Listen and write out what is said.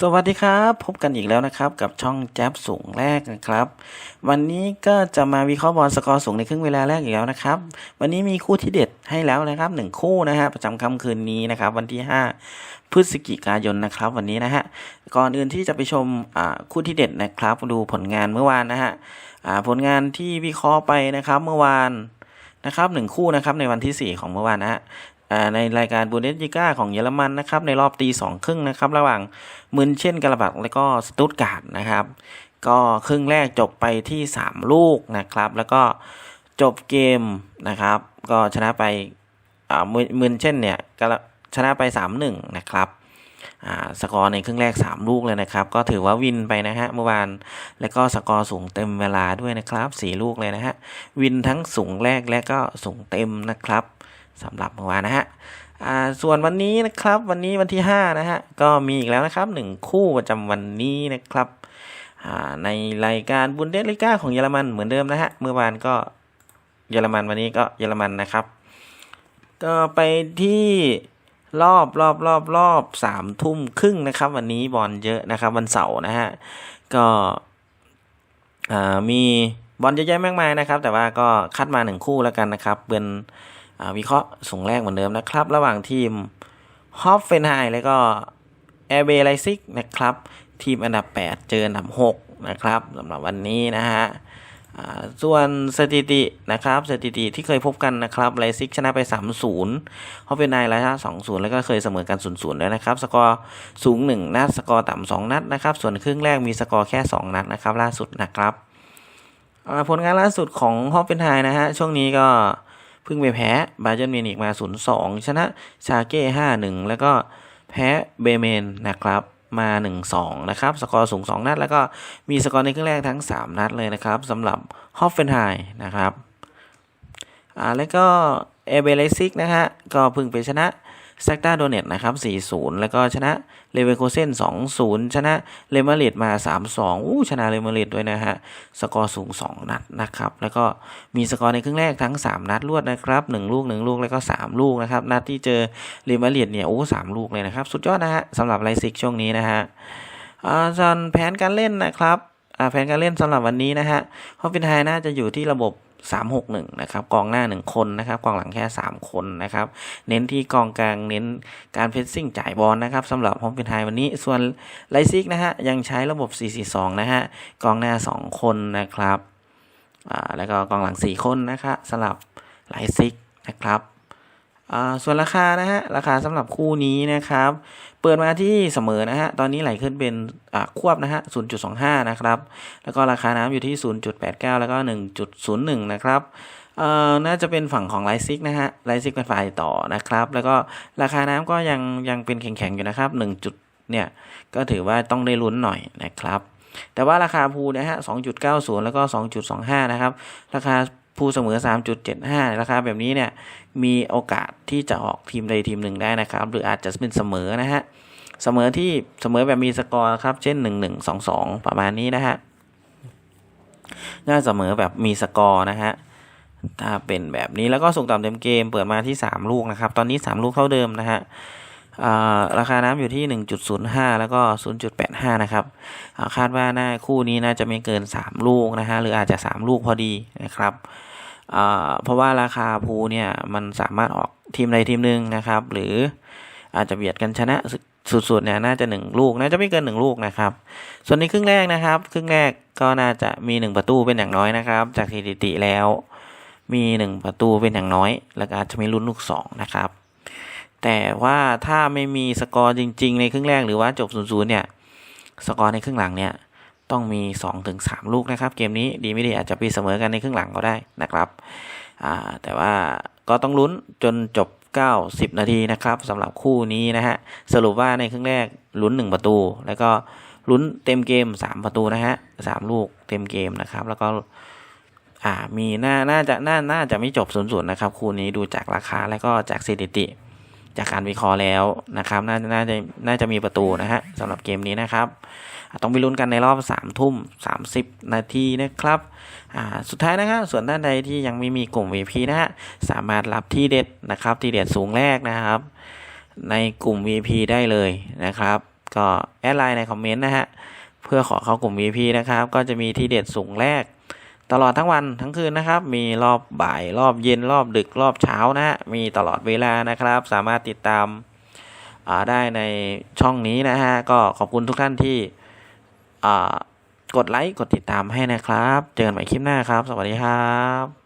สวัสดีครับ พบกันอีกแล้วนะครับ กับช่องแจ๊บสูงแรกนะครับ วันนี้ก็จะมาวิเคราะห์บอลสกอร์สูงในครึ่งเวลาแรกอีกแล้วนะครับ วันนี้มีคู่ที่เด็ดให้แล้วนะครับหนึ่งคู่นะฮะประจำค่ำคืนนี้นะครับ วันที่ 5 พฤศจิกายนนะครับ วันนี้นะฮะก่อนอื่นที่จะไปชมอ่าคู่ที่เด็ดนะครับ ดูผลงานเมื่อวานนะฮะอ่าผลงานที่วิเคราะห์ไปนะครับเมื่อวานนะครับหนึ่งคู่นะครับในวันที่ 4 ของเมื่อวานนะฮะ ในรายการบูเดสลิก้าของเยอรมันนะครับในรอบตีสองครึ่งนะครับระหว่างมืนเช่นกระบักและก็สตุตการ์ดนะครับ ก็ครึ่งแรกจบไปที่ 3 ลูกนะครับ แล้วก็จบเกมนะครับ ก็ชนะไปอ่ามืนเช่นเนี่ยชนะไป 3-1 นะครับอ่าสกอร์ในครึ่งแรก 3 ลูกเลยนะครับ ก็ถือว่าวินไปนะฮะเมื่อวานแล้วก็สกอร์สูงเต็มเวลาด้วยนะครับ 4 ลูกเลยนะฮะวินทั้งสูงแรกและก็สูงเต็มนะครับ สำหรับเมื่อวานนะฮะส่วนวันนี้นะครับวันนี้วันที่ 5 นะฮะ ก็มีอีกแล้วนะครับหนึ่งคู่ประจำวันนี้นะครับในรายการบุนเดสลิก้าของเยอรมันเหมือนเดิมนะฮะเมื่อวานก็เยอรมันวันนี้ก็เยอรมันนะครับ ก็ไปที่รอบรอบรอบรอบสามทุ่มครึ่งนะครับ วันนี้บอลเยอะนะครับ วันเสาร์นะฮะก็มีบอลเยอะแยะมากมายนะครับ แต่ว่าก็คัดมาหนึ่งคู่แล้วกันนะครับ เป็น วิเคราะห์สูงแรกเหมือนเดิมนะครับ ระหว่างทีมฮอฟเฟนไฮแล้วก็แอร์เบย์ไลซิกนะครับ ทีมอันดับ 8 เจออันดับ 6 นะครับสำหรับวันนี้นะฮะส่วนสถิตินะครับสถิติที่เคยพบกันนะครับไลซิกชนะไป 3-0ฮอฟเฟนไฮแล้วชนะ2-0 แล้วก็เคยเสมอกัน 0-0 ด้วยนะครับ สกอร์สูง 1 นัด สกอร์ต่ำ2นัดนะครับ ส่วนครึ่งแรกมีสกอร์แค่ 2 นัดนะครับ ล่าสุดนะครับผลงานล่าสุดของฮอฟเฟนไฮนะฮะช่วงนี้ก็ เพิ่งไปแพ้บาเยิร์นมิวนิกมา 0-2 ชนะชาเก้ 5-1 แล้วก็แพ้เบเมนนะครับมา 1-2 นะครับ สกอร์สูง 2 นัด แล้วก็มีสกอร์ในครึ่งแรกทั้ง 3 นัดเลยนะครับสำหรับฮอฟเฟนไฮนะครับอ่าแล้วก็ เอเบเลซิกนะฮะก็พิ่งไปชนะแซกตาโดเนตนะครับ 4-0 แล้วก็ชนะเลเวอร์โคเซน2-0 ชนะเลมาริดมา 3-2 อู้ชนะเลมาริดด้วยนะฮะ สกอร์สูง 2 นัดนะครับ แล้วก็มีสกอร์ในครึ่งแรกทั้ง 3 นัดรวดนะครับ 1 ลูก 1 ลูก แล้วก็ 3 ลูกนะครับ นัดที่เจอเลมาดริดเนี่ย โอ้สลูกเลยนะครับ สุดยอดนะฮะสำหรับไลซิกช่วงนี้นะฮะอ่าส่วนแผนการเล่นนะครับอ่าแผนการเล่นสำหรับวันนี้นะฮะฮอฟฟินไฮน่าจะอยู่ที่ระบบ 361นะครับกองหน้า 1 คนนะครับกองหลังแค่ 3 คนนะครับเน้นที่กองกลางเน้นการเพรสซิ่งจ่ายบอลนะครับสำหรับฮอฟฟินไฮวันนี้ส่วนไลซิกนะฮะยังใช้ระบบ 442 นะฮะกองหน้า 2 คนนะครับอ่าแล้วก็กองหลัง 4 คนนะครับสำหรับไลซิกนะครับ ส่วนราคานะฮะราคาสำหรับคู่นี้นะครับ เปิดมาที่เสมอนะฮะตอนนี้ไหลขึ้นเป็นควบนะฮะ0.25 นะครับ แล้วก็ราคาน้ำอยู่ที่ 0.89 แล้วก็ 1.01 นะครับเอ่อน่าจะเป็นฝั่งของไลซิกนะฮะไลซิกเป็นฝ่ายต่อนะครับ แล้วก็ราคาน้ำก็ยังยังเป็นแข็งๆอยู่นะครับ1จุดเนี่ยก็ถือว่าต้องได้ลุ้นหน่อยนะครับ แต่ว่าราคาพูนะฮะ2.90 แล้วก็ 2.25 นะครับ ราคา พูเสมอ 3.75 ราคาแบบนี้เนี่ยมีโอกาสที่จะออกทีมใดทีมหนึ่งได้นะครับ หรืออาจจะเป็นเสมอนะฮะเสมอที่เสมอแบบมีสกอร์ครับเช่น 1 1 2 2 ประมาณนี้นะฮะน่าเสมอแบบมีสกอร์นะฮะถ้าเป็นแบบนี้แล้วก็ส่งต่ำเต็มเกมเปิดมาที่ 3 ลูกนะครับ ตอนนี้ 3 ลูกเท่าเดิมนะฮะ ราคาน้ำอยู่ที่ 1.05 แล้วก็ 0.85 นะครับาคาดว่าหน่าคู่นี้น่าจะไม่เกิน 3 ลูกนะฮะหรืออาจจะ 3 ลูกพอดีนะครับเพราะว่าราคาภูเนี่ยมันสามารถออกทีมใดทีมหนึ่งนะครับ หรืออาจจะเบียดกันชนะสุดๆเนี่ยน่าจะ1ลูกน่าจะไม่เกิน 1 ลูกนะครับ ส่วนในครึ่งแรกนะครับ ครึ่งแรกก็น่าจะมี 1 ประตูเป็นอย่างน้อยนะครับ จากสถิติแล้วมี 1 ประตูเป็นอย่างน้อย แล้วก็อาจจะมีลุ้นลูก2นะครับ แต่ว่าถ้าไม่มีสกอร์จริง ๆ ในครึ่งแรกหรือว่าจบ0ูนย์เนี่ยสกอร์ในครึ่งหลังเนี่ยต้องมี 2-3 ลูกนะครับ เกมนี้ดีไม่ดีอาจจะไปเสมอกันในครึ่งหลังก็ได้นะครับแต่ว่าก็ต้องลุ้นจนจบ 90 นาทีนะครับสำหรับคู่นี้นะฮะสรุปว่าในครึ่งแรกลุ้น 1 ประตู แล้วก็ลุ้นเต็มเกม 3 ประตูนะฮะ3ลูกเต็มเกมนะครับ แล้วก็อ่ามีน่าน่าจะน่าน่าจะไม่จบ0ูนย์นะครับ คู่นี้ดูจากราคาแล้วก็จากสถิติ จากการวิเคราะห์แล้วนะครับน่าจะน่าจะน่าจะมีประตูนะฮะสำหรับเกมนี้นะครับ ต้องไปลุ้นกันในรอบ3ามทุ่ม30 นาทีนะครับสุดท้ายนะครับส่วนท่านใดที่ยังไม่มีกลุ่ม VP นะฮะสามารถรับที่เด็ดนะครับที่เด็ดสูงแรกนะครับ ในกลุ่ม VP ได้เลยนะครับ ก็แอดไลน์ในคอมเมนต์นะฮะเพื่อขอเข้ากลุ่ม VP นะครับ ก็จะมีที่เด็ดสูงแรก ตลอดทั้งวันทั้งคืนนะครับ มีรอบบ่ายรอบเย็นรอบดึกรอบเช้านะฮะมีตลอดเวลานะครับ สามารถติดตามอ่าได้ในช่องนี้นะฮะก็ขอบคุณทุกท่านที่อ่ากดไลค์กดติดตามให้นะครับ เจอกันใหม่คลิปหน้าครับ สวัสดีครับ